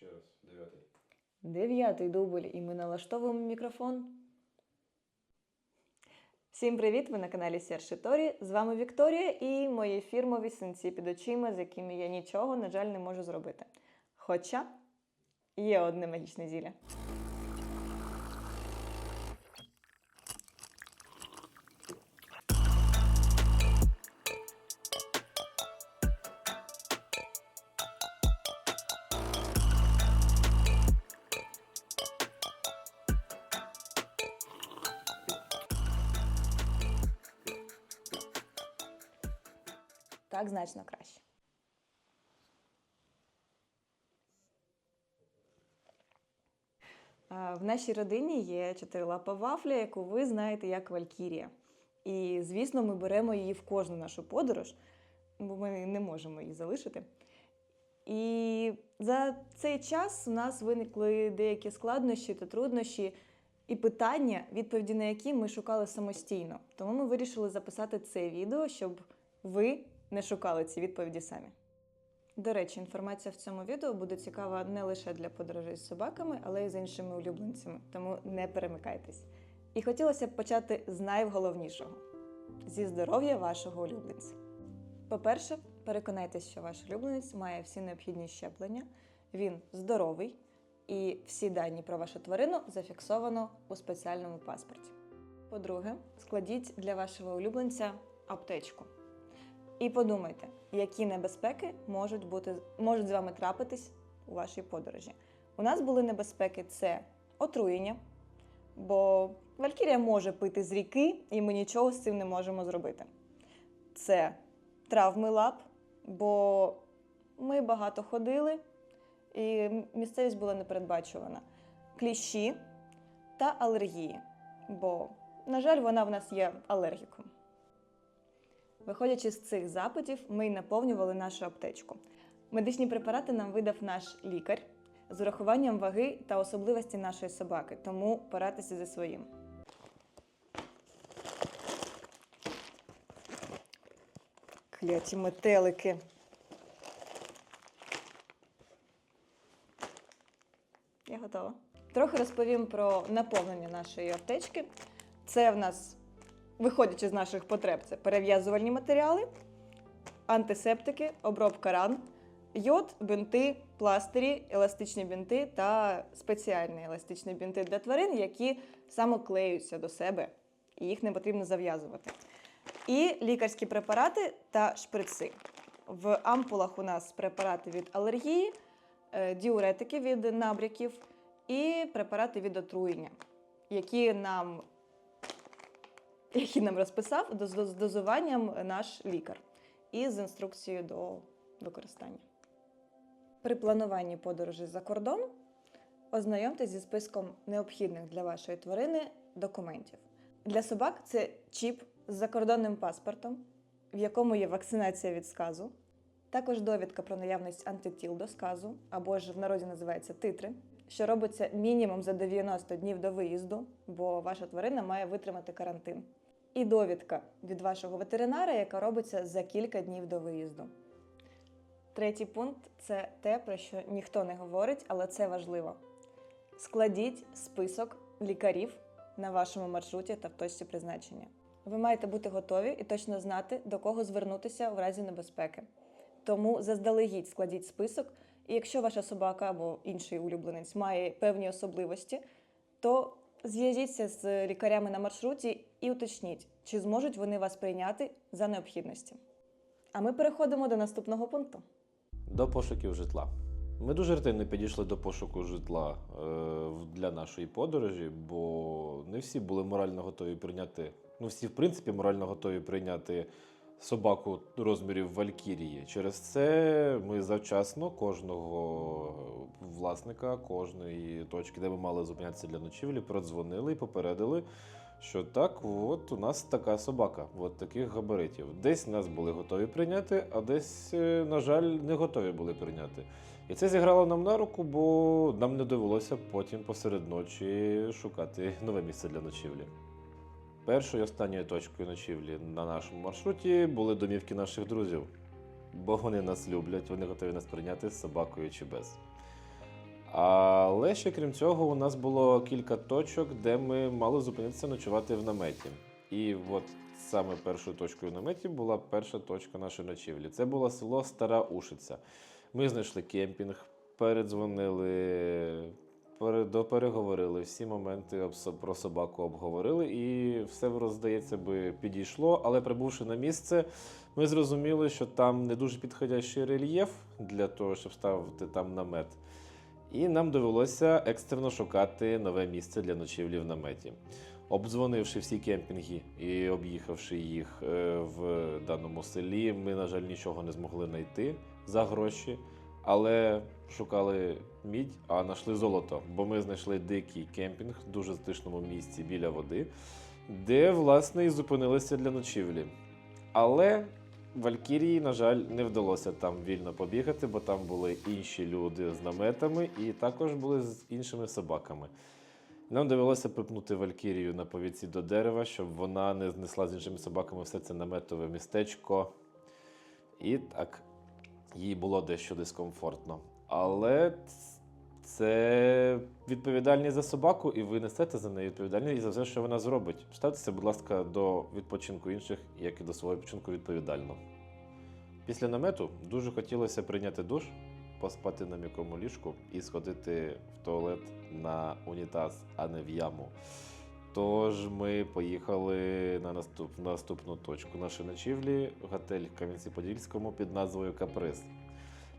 Ще раз, дев'ятий. Дев'ятий дубль, і ми налаштовуємо мікрофон. Всім привіт! Ви на каналі Серши Торі. З вами Вікторія і мої фірмові синці під очима, з якими я нічого, на жаль, не можу зробити. Хоча є одне магічне зілля. Так значно краще. В нашій родині є чотирилапа вафля, яку ви знаєте як Валькірія. І, звісно, ми беремо її в кожну нашу подорож, бо ми не можемо її залишити. І за цей час у нас виникли деякі складнощі та труднощі і питання, відповіді на які ми шукали самостійно. Тому ми вирішили записати це відео, щоб ви не шукали ці відповіді самі. До речі, інформація в цьому відео буде цікава не лише для подорожей з собаками, але й з іншими улюбленцями, тому не перемикайтесь. І хотілося б почати з найголовнішого зі здоров'я вашого улюбленця. По-перше, переконайтесь, що ваш улюбленець має всі необхідні щеплення, він здоровий, і всі дані про вашу тварину зафіксовано у спеціальному паспорті. По-друге, складіть для вашого улюбленця аптечку. І подумайте, які небезпеки можуть бути можуть з вами трапитись у вашій подорожі. У нас були небезпеки: це отруєння, бо Валькірія може пити з ріки, і ми нічого з цим не можемо зробити. Це травми лап, бо ми багато ходили, і місцевість була непередбачувана. Кліщі та алергії, бо, на жаль, вона в нас є алергіком. Виходячи з цих запитів, ми й наповнювали нашу аптечку. Медичні препарати нам видав наш лікар з урахуванням ваги та особливості нашої собаки, тому порадьтеся зі своїм. Кляті метелики. Я готова. Трохи розповім про наповнення нашої аптечки. Це в нас виходячи з наших потреб, це перев'язувальні матеріали, антисептики, обробка ран, йод, бинти, пластирі, еластичні бинти та спеціальні еластичні бинти для тварин, які самоклеються до себе, і їх не потрібно зав'язувати. І лікарські препарати та шприци. В ампулах у нас препарати від алергії, е, діуретики від набряків і препарати від отруєння, які нам який нам розписав з дозуванням наш лікар і з інструкцією до використання. При плануванні подорожі за кордон ознайомтесь зі списком необхідних для вашої тварини документів. Для собак це чіп з закордонним паспортом, в якому є вакцинація від сказу, також довідка про наявність антитіл до сказу, або ж в народі називається титри, що робиться мінімум за 90 днів до виїзду, бо ваша тварина має витримати карантин. І довідка від вашого ветеринара, яка робиться за кілька днів до виїзду. Третій пункт це те, про що ніхто не говорить, але це важливо. Складіть список лікарів на вашому маршруті та в точці призначення. Ви маєте бути готові і точно знати, до кого звернутися в разі небезпеки. Тому заздалегідь складіть список, і якщо ваша собака або інший улюбленець має певні особливості, то зв'яжіться з лікарями на маршруті і уточніть, чи зможуть вони вас прийняти за необхідності. А ми переходимо до наступного пункту. До пошуків житла. Ми дуже ретельно підійшли до пошуку житла е, для нашої подорожі, бо не всі були морально готові прийняти. Ну, всі, в принципі, морально готові прийняти собаку розмірів Валькірії. Через це ми завчасно кожного власника, кожної точки, де ми мали зупинятися для ночівлі, продзвонили і попередили, що так, от у нас така собака, от таких габаритів. Десь нас були готові прийняти, а десь, е, на жаль, не готові були прийняти. І це зіграло нам на руку, бо нам не довелося потім посеред ночі шукати нове місце для ночівлі. Першою і останньою точкою ночівлі на нашому маршруті були домівки наших друзів, бо вони нас люблять, вони готові нас прийняти з собакою чи без. Але ще крім цього, у нас було кілька точок, де ми мали зупинитися ночувати в наметі. І от саме першою точкою в наметі була перша точка нашої ночівлі. Це було село Стара Ушиця. Ми знайшли кемпінг, передзвонили, пере- допереговорили, всі моменти про собаку обговорили, і все здається би підійшло. Але прибувши на місце, ми зрозуміли, що там не дуже підходящий рельєф для того, щоб ставити там намет. І нам довелося екстрено шукати нове місце для ночівлі в наметі. Обдзвонивши всі кемпінги і об'їхавши їх е, в даному селі, ми, на жаль, нічого не змогли знайти за гроші, але шукали мідь, а знайшли золото, бо ми знайшли дикий кемпінг в дуже затишному місці біля води, де, власне, і зупинилися для ночівлі. Але Валькірії, на жаль, не вдалося там вільно побігати, бо там були інші люди з наметами і також були з іншими собаками. Нам довелося припнути Валькірію на повіці до дерева, щоб вона не знесла з іншими собаками все це наметове містечко. І так, їй було дещо дискомфортно. Але це відповідальність за собаку, і ви несете за неї відповідальність за все, що вона зробить. Ставтеся, будь ласка, до відпочинку інших, як і до свого відпочинку відповідально. Після намету дуже хотілося прийняти душ, поспати на м'якому ліжку і сходити в туалет на унітаз, а не в яму. Тож ми поїхали на наступ, наступну точку нашої ночівлі готель в Кам'янці-Подільському під назвою Каприз.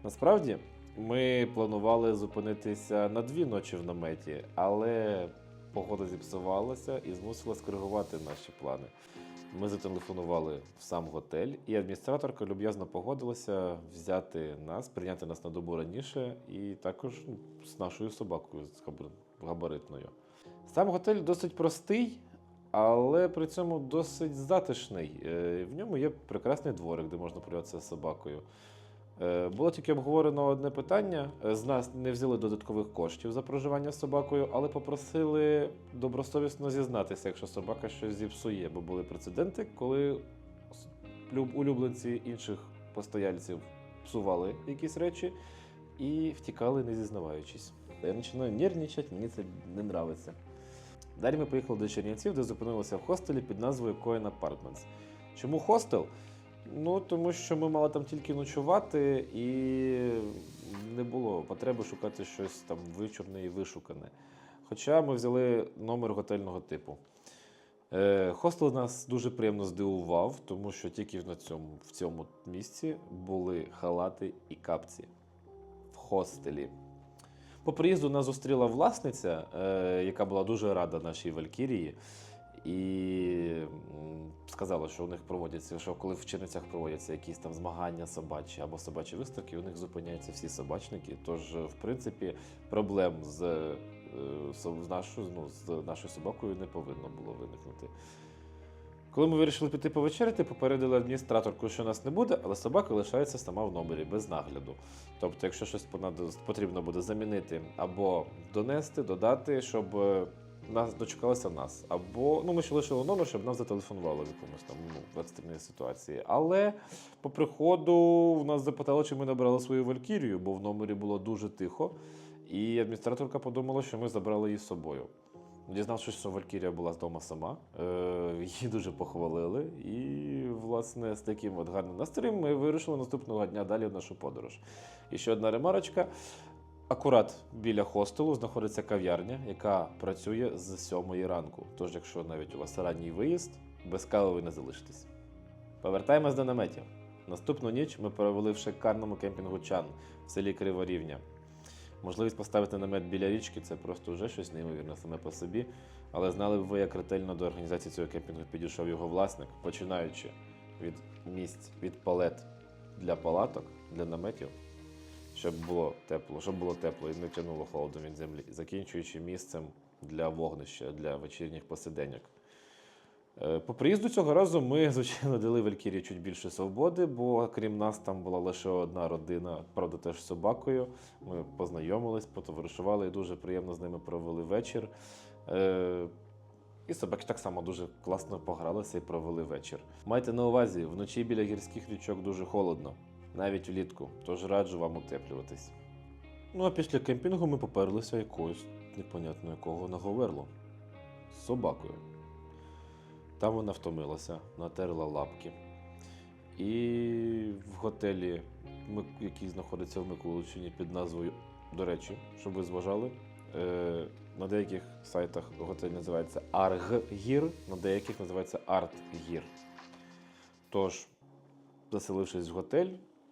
Насправді, ми планували зупинитися на дві ночі в наметі, але погода зіпсувалася і змусила скоригувати наші плани. Ми зателефонували в сам готель, і адміністраторка люб'язно погодилася взяти нас, прийняти нас на добу раніше, і також ну, з нашою собакою з габаритною. Сам готель досить простий, але при цьому досить затишний. Е, В ньому є прекрасний дворик, де можна прогулятися з собакою. Е, Було тільки обговорено одне питання. Е, З нас не взяли додаткових коштів за проживання з собакою, але попросили добросовісно зізнатися, якщо собака щось зіпсує, бо були прецеденти, коли улюбленці інших постояльців псували якісь речі і втікали, не зізнаваючись. Я починаю нервничати, мені це не нравиться. Далі ми поїхали до Чернівців, де зупинилися в хостелі під назвою Coin Apartments. Чому хостел? Ну, тому що ми мали там тільки ночувати, і не було потреби шукати щось там вичурне і вишукане. Хоча ми взяли номер готельного типу. Е, Хостел нас дуже приємно здивував, тому що тільки на цьому, в цьому місці були халати і капці в хостелі. По приїзду нас зустріла власниця, е, яка була дуже рада нашій Валькірії, і сказала, що у них проводяться, що коли в Чернівцях проводяться якісь там змагання собачі або собачі виставки, у них зупиняються всі собачники. Тож, е, в принципі, проблем з, е, з, нашою, ну, з нашою собакою не повинно було виникнути. Коли ми вирішили піти повечеряти, попередили адміністраторку, що нас не буде, але собака лишається сама в номері без нагляду. Тобто, якщо щось потрібно буде замінити або донести, додати, щоб е, нас дочекалося нас. Або ну ми ще лишили номер, щоб нам зателефонували в якомусь там ну, в екстреній ситуації. Але по приходу в нас запитали, чи ми набрали свою валькірію, бо в номері було дуже тихо. І адміністраторка подумала, що ми забрали її з собою. Дізнавшись, що Валькірія була вдома сама, е, її дуже похвалили. І, власне, з таким от гарним настроєм ми вирішили наступного дня далі в нашу подорож. І ще одна ремарочка. Акурат біля хостелу знаходиться кав'ярня, яка працює з 7 ранку. Тож, якщо навіть у вас ранній виїзд, без кави ви не залишитесь. Повертаємось до наметів. Наступну ніч ми провели в шикарному кемпінгу Чан в селі Криворівня. Можливість поставити намет біля річки це просто вже щось неймовірне саме по собі. Але знали б ви, як ретельно до організації цього кемпінгу підійшов його власник, починаючи від місць, від палет для палаток, для наметів, щоб було тепло, щоб було тепло і не тянуло холодом від землі, закінчуючи місцем для вогнища, для вечірніх посиденьок. Е, По приїзду цього разу ми, звичайно, дали Валькірії чуть більше свободи, бо крім нас там була лише одна родина, правда, теж з собакою. Ми познайомились, потоваришували і дуже приємно з ними провели вечір. Е, І собаки так само дуже класно погралися і провели вечір. Майте на увазі, вночі біля гірських річок дуже холодно, навіть влітку, тож раджу вам утеплюватись. Ну а після кемпінгу ми поперлися якогось непонятно якого на Говерло з собакою. Там вона втомилася, натерла лапки. І в готелі, який знаходиться в Миколичині під назвою, до речі, щоб ви зважали, е, на деяких сайтах готель називається Арггір, на деяких називається Артгір. Тож, заселившись в готель,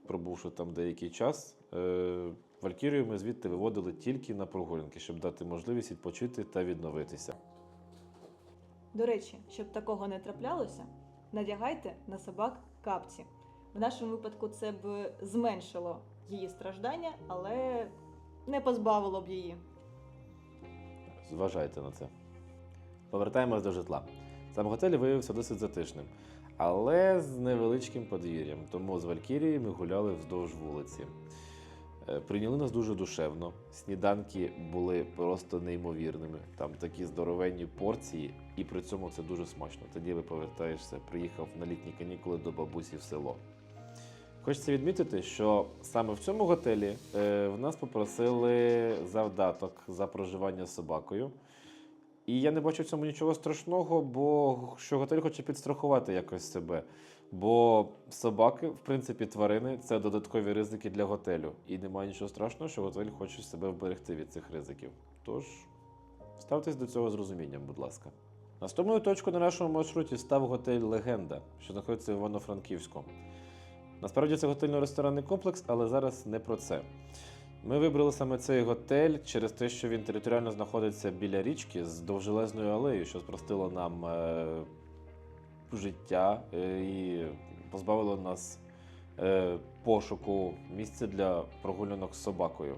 пробувши там деякий час, е, Валькірію ми звідти виводили тільки на прогулянки, щоб дати можливість відпочити та відновитися. До речі, щоб такого не траплялося, надягайте на собак капці. В нашому випадку це б зменшило її страждання, але не позбавило б її. Зважайте на це. Повертаємось до житла. Сам готель виявився досить затишним, але з невеличким подвір'ям. Тому з Валькірії ми гуляли вздовж вулиці. Е, Прийняли нас дуже душевно. Сніданки були просто неймовірними. Там такі здоровенні порції, і при цьому це дуже смачно. Тоді ви повертаєшся, приїхав на літні канікули до бабусі в село. Хочеться відмітити, що саме в цьому готелі е, в нас попросили завдаток за проживання з собакою. І я не бачу в цьому нічого страшного, бо що готель хоче підстрахувати якось себе. Бо собаки, в принципі, тварини це додаткові ризики для готелю. І немає нічого страшного, що готель хоче себе вберегти від цих ризиків. Тож ставтесь до цього з розумінням, будь ласка. Наступною точкою на нашому маршруті став готель Легенда, що знаходиться в Івано-Франківську. Насправді це готельно-ресторанний комплекс, але зараз не про це. Ми вибрали саме цей готель через те, що він територіально знаходиться біля річки з довжелезною алеєю, що спростило нам е, життя е, і позбавило нас е, пошуку місця для прогулянок з собакою.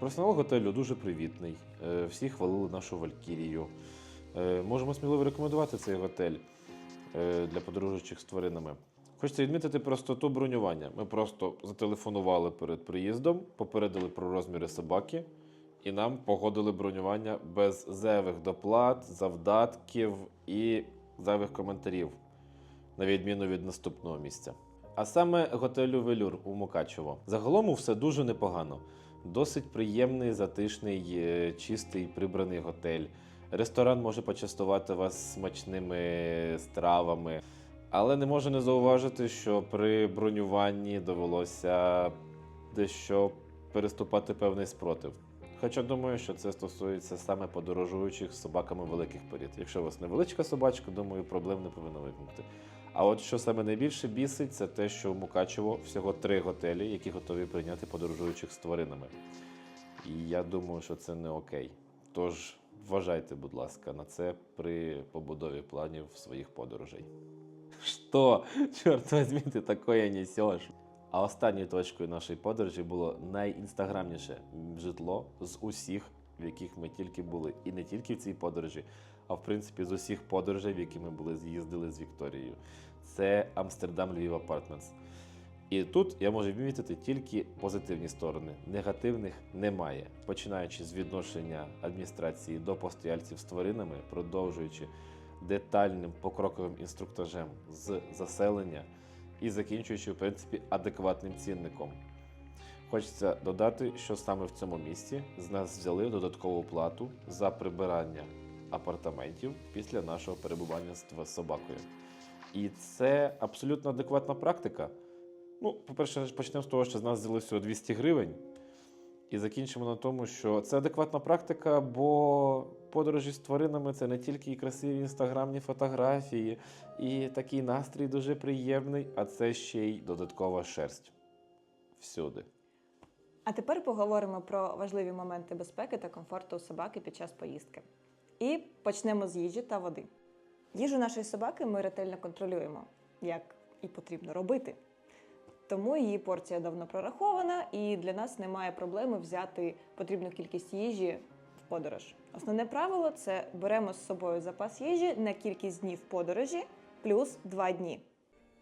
Персонал готелю дуже привітний. Е, всі хвалили нашу Валькірію. Можемо сміливо рекомендувати цей готель для подорожуючих з тваринами. Хочеться відмітити простоту бронювання. Ми просто зателефонували перед приїздом, попередили про розміри собаки, і нам погодили бронювання без зайвих доплат, завдатків і зайвих коментарів, на відміну від наступного місця. А саме готелю Велюр у Мукачево. Загалом все дуже непогано. Досить приємний, затишний, е, чистий, прибраний готель. Ресторан може почастувати вас смачними стравами. Але не можу не зауважити, що при бронюванні довелося дещо переступати певний спротив. Хоча думаю, що це стосується саме подорожуючих з собаками великих порід. Якщо у вас невеличка собачка, думаю, проблем не повинно виникнути. А от що саме найбільше бісить, це те, що в Мукачево всього три готелі, які готові прийняти подорожуючих з тваринами. І я думаю, що це не окей. Тож вважайте, будь ласка, на це при побудові планів своїх подорожей. Что, черт возьми, ти такое несеш? А останньою точкою нашої подорожі було найінстаграмніше житло з усіх, в яких ми тільки були. І не тільки в цій подорожі, а в принципі з усіх подорожей, в які ми були з'їздили з Вікторією. Це Амстердам Львів Апартментс. І тут я можу відмітити тільки позитивні сторони. Негативних немає. Починаючи з відношення адміністрації до постояльців з тваринами, продовжуючи детальним покроковим інструктажем з заселення і закінчуючи, в принципі, адекватним цінником. Хочеться додати, що саме в цьому місці з нас взяли додаткову плату за прибирання апартаментів після нашого перебування з собакою. І це абсолютно адекватна практика. Ну, по-перше, почнемо з того, що з нас взяли всього 200 гривень. І закінчимо на тому, що це адекватна практика, бо подорожі з тваринами це не тільки красиві інстаграмні фотографії, і такий настрій дуже приємний, а це ще й додаткова шерсть. Всюди. А тепер поговоримо про важливі моменти безпеки та комфорту собаки під час поїздки. І почнемо з їжі та води. Їжу нашої собаки ми ретельно контролюємо, як і потрібно робити. Тому її порція давно прорахована, і для нас немає проблеми взяти потрібну кількість їжі в подорож. Основне правило це беремо з собою запас їжі на кількість днів подорожі плюс 2 дні.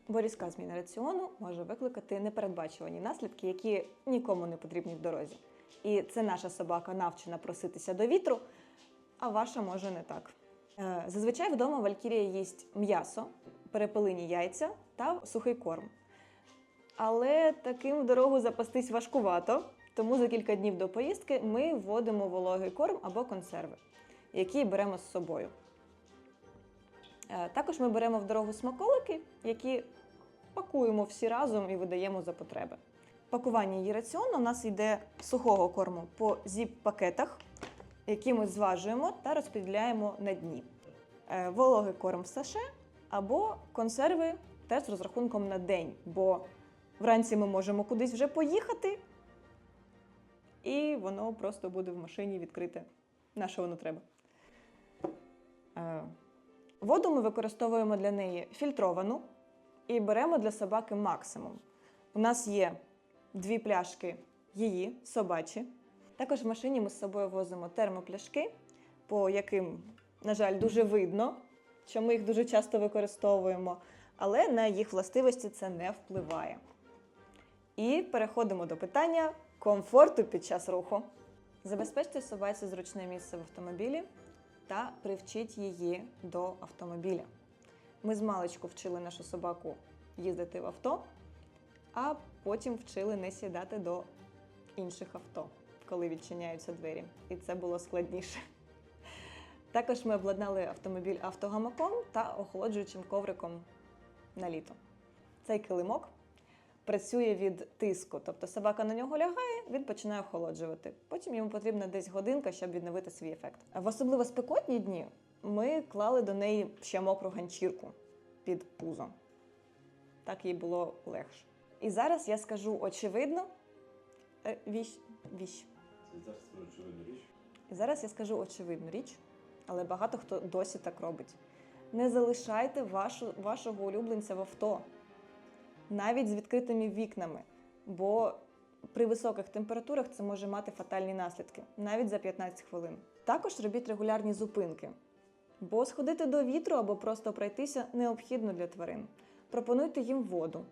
Бо різка зміна раціону може викликати непередбачувані наслідки, які нікому не потрібні в дорозі. І це наша собака навчена проситися до вітру, а ваша може не так. Е, Зазвичай вдома Валькірія їсть м'ясо, перепелині яйця та сухий корм. Але таким в дорогу запастись важкувато, Тому за кілька днів до поїздки ми вводимо вологий корм або консерви, які беремо з собою. Е, Також ми беремо в дорогу смаколики, які пакуємо всі разом і видаємо за потреби. Пакування її раціону у нас йде сухого корму по зіп-пакетах, які ми зважуємо та розподіляємо на дні. Е, Вологий корм в саше або консерви теж з розрахунком на день, бо вранці ми можемо кудись вже поїхати, і воно просто буде в машині відкрите. На що воно треба? Е, Воду ми використовуємо для неї фільтровану і беремо для собаки максимум. У нас є дві пляшки її, собачі. Також в машині ми з собою возимо термопляшки, по яким, на жаль, дуже видно, що ми їх дуже часто використовуємо, але на їх властивості це не впливає. І переходимо до питання комфорту під час руху. Забезпечте собаці зручне місце в автомобілі та привчіть її до автомобіля. Ми з маличку вчили нашу собаку їздити в авто, а потім вчили не сідати до інших авто, коли відчиняються двері. І це було складніше. Також ми обладнали автомобіль автогамаком та охолоджуючим ковриком на літо. Цей килимок працює від тиску, тобто собака на нього лягає, він починає охолоджувати. Потім йому потрібна десь годинка, щоб відновити свій ефект. В особливо спекотні дні ми клали до неї ще мокру ганчірку під пузо. Так їй було легше. І зараз я скажу очевидно е, віщ, віщ. І зараз я скажу очевидну річ, але багато хто досі так робить. Не залишайте вашу, вашого улюбленця в авто, навіть з відкритими вікнами, бо при високих температурах це може мати фатальні наслідки, навіть за 15 хвилин. Також робіть регулярні зупинки, бо сходити до вітру або просто пройтися необхідно для тварин. Пропонуйте їм воду.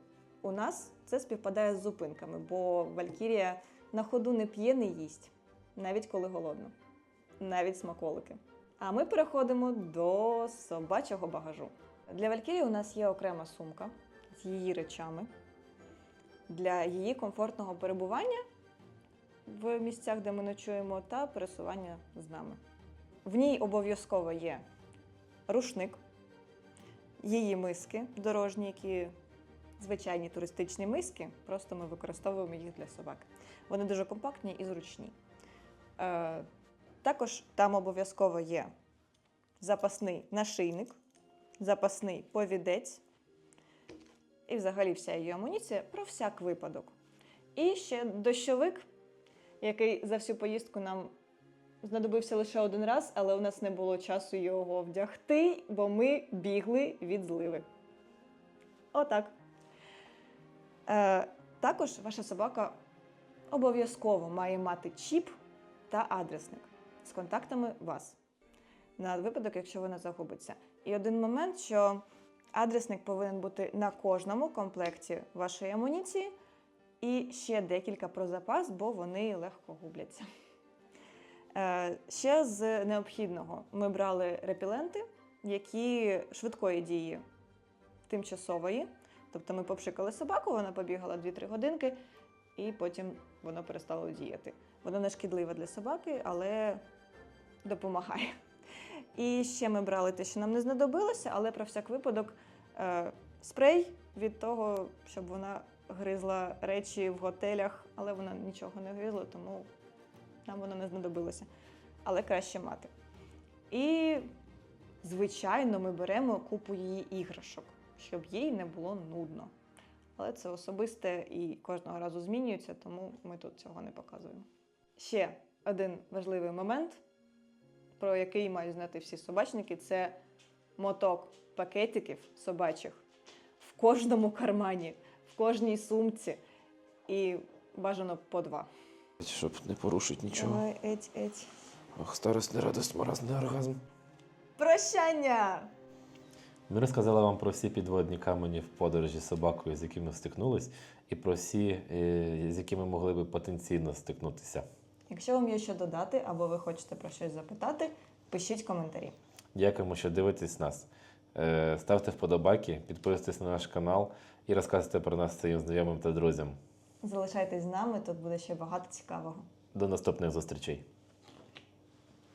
У нас це співпадає з зупинками, бо Валькірія на ходу не п'є, не їсть, навіть коли голодно, навіть смаколики. А ми переходимо до собачого багажу. Для Валькірії у нас є окрема сумка з її речами для її комфортного перебування в місцях, де ми ночуємо, та пересування з нами. В ній обов'язково є рушник, її миски дорожні, які звичайні туристичні миски, просто ми використовуємо їх для собак. Вони дуже компактні і зручні. Е, також там обов'язково є запасний нашийник, запасний повідець і взагалі вся її амуніція про всяк випадок. І ще дощовик, який за всю поїздку нам знадобився лише один раз, але у нас не було часу його вдягти, бо ми бігли від зливи. Отак. Е, також ваша собака обов'язково має мати чіп та адресник з контактами вас на випадок, якщо вона загубиться. І один момент, що адресник повинен бути на кожному комплекті вашої амуніції, і ще декілька про запас, бо вони легко губляться. Е, ще з необхідного ми брали репіленти, які швидкої дії тимчасової. Тобто ми попшикали собаку, вона побігала 2-3 годинки, і потім воно перестало діяти. Воно не шкідливе для собаки, але допомагає. І ще ми брали те, що нам не знадобилося, але про всяк випадок е, спрей від того, щоб вона гризла речі в готелях, але вона нічого не гризла, тому нам воно не знадобилося. Але краще мати. І, звичайно, ми беремо купу її іграшок, щоб їй не було нудно. Але це особисте і кожного разу змінюється, тому ми тут цього не показуємо. Ще один важливий момент, про який мають знати всі собачники, це моток пакетиків собачих в кожному кармані, в кожній сумці і бажано по два. Щоб не порушити нічого. Давай, еть, еть. Ох, старость не радость, маразний оргазм. Прощання! Ми розказали вам про всі підводні камені в подорожі з собакою, з якими стикнулись, і про всі, е, з якими могли би потенційно стикнутися. Якщо вам є що додати або ви хочете про щось запитати, пишіть коментарі. Дякуємо, що дивитесь нас. Е, Ставте вподобайки, підписуйтесь на наш канал і розказуйте про нас своїм знайомим та друзям. Залишайтесь з нами, тут буде ще багато цікавого. До наступних зустрічей.